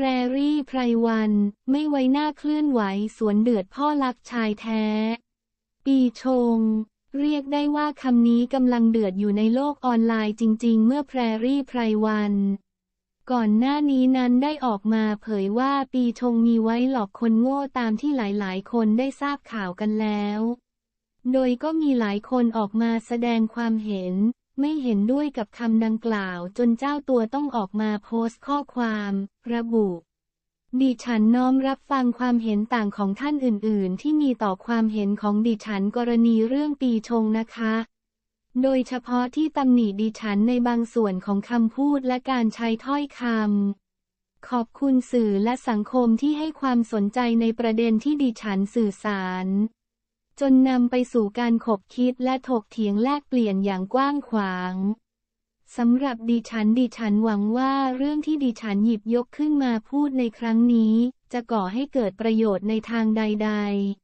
แพรรี่ไพรวัน ไม่ไว้หน้าเคลื่อนไหวสวนเดือดพ่อรักชายแท้ ปีชง เรียกได้ว่าคำนี้กำลังเดือดอยู่ในโลกออนไลน์จริง ๆ เมื่อแพรรี่ไพรวัน ก่อนหน้านี้นั้นได้ออกมาเผยว่าปีชงมีไว้หลอกคนโง่ตามที่หลายๆ คนได้ทราบข่าวกันแล้ว โดยก็มีหลายคนออกมาแสดงความเห็น ไม่เห็นด้วยกับคำดังกล่าวจนเจ้าตัวต้องออกมาโพสต์ข้อความ ระบุดิฉันน้อมรับฟังความเห็นต่างของท่านอื่น ๆ ที่มีต่อความเห็นของดิฉันกรณีเรื่องปีชงนะคะ โดยเฉพาะที่ตำหนิดิฉันในบางส่วนของคำพูดและการใช้ถ้อยคำ ขอบคุณสื่อและสังคมที่ให้ความสนใจในประเด็นที่ดิฉันสื่อสาร จนนำไปสู่การขบคิดและถกเถียงแลกเปลี่ยนอย่างกว้างขวางสำหรับดิฉันดิฉันหวังว่าเรื่องที่ดิฉันหยิบยกขึ้นมาพูดในครั้งนี้ จะก่อให้เกิดประโยชน์ในทางใด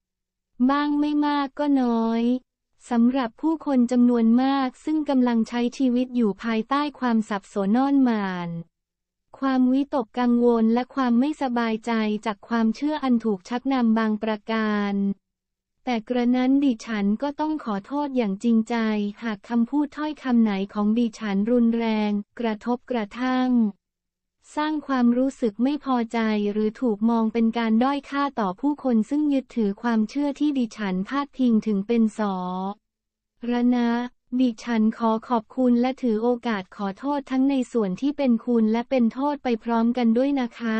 ๆ บ้างไม่มากก็น้อยสำหรับผู้คนจำนวนมากซึ่งกำลังใช้ชีวิตอยู่ภายใต้ความสับสนนอนมาน ความวิตกกังวลและความไม่สบายใจจากความเชื่ออันถูกชักนำบางประการ แต่กระนั้นดิฉันก็ต้องขอโทษอย่างจริงใจ หากคำพูดถ้อยคำไหนของดิฉันรุนแรง กระทบกระทั่ง สร้างความรู้สึกไม่พอใจหรือถูกมองเป็นการด้อยค่าต่อผู้คนซึ่งยึดถือความเชื่อที่ดิฉันพาดพิงถึงเป็นสอระนะดิฉันขอขอบคุณและถือโอกาสขอโทษทั้งในส่วนที่เป็นคุณและเป็นโทษไปพร้อมกันด้วยนะคะ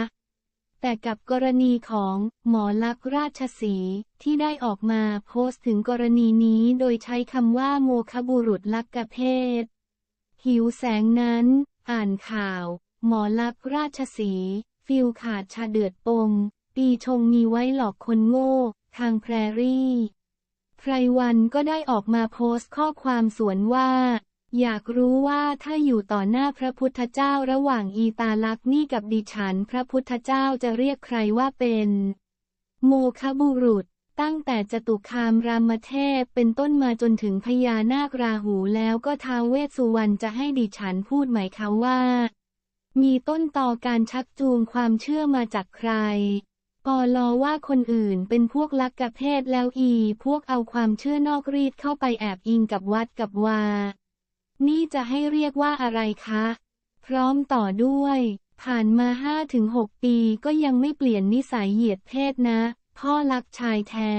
แต่กับกรณีของหมอลักษ์ราชสีที่ได้ออกมาโพสต์ถึงกรณีนี้โดยใช้คำว่าโมคบุรุษลักกะเพศ หิวแสงนั้น อ่านข่าว หมอลักษ์ราชสีฟิลขาดชาเดือดปงปีชงมีไว้หลอกคนโง่ ทางแพรรี่ไพรวันก็ได้ออกมาโพสต์ข้อความสวนว่า อยากรู้ว่าถ้าอยู่ต่อหน้าพระพุทธเจ้าระหว่างอีตาลักษณ์นี่กับดิฉัน พระพุทธเจ้าจะเรียกใครว่าเป็น โมคบุรุษ ตั้งแต่จตุคามรามเทพเป็นต้นมาจนถึงพญานาคราหูแล้วก็ท้าวเวสสุวรรณจะให้ดิฉันพูดไหมคะว่า มีต้นต่อการชักจูงความเชื่อมาจากใครปอลอว่าคนอื่นเป็นพวกลักกะเพศแล้วอี พวกเอาความเชื่อนอกรีดเข้าไปแอบอิงกับวัดกับวา นี่จะให้เรียกว่าอะไรคะ พร้อมต่อด้วย ผ่านมาห้าถึงหกปีก็ยังไม่เปลี่ยนนิสัยเหยียดเพศนะ พ่อรักชายแท้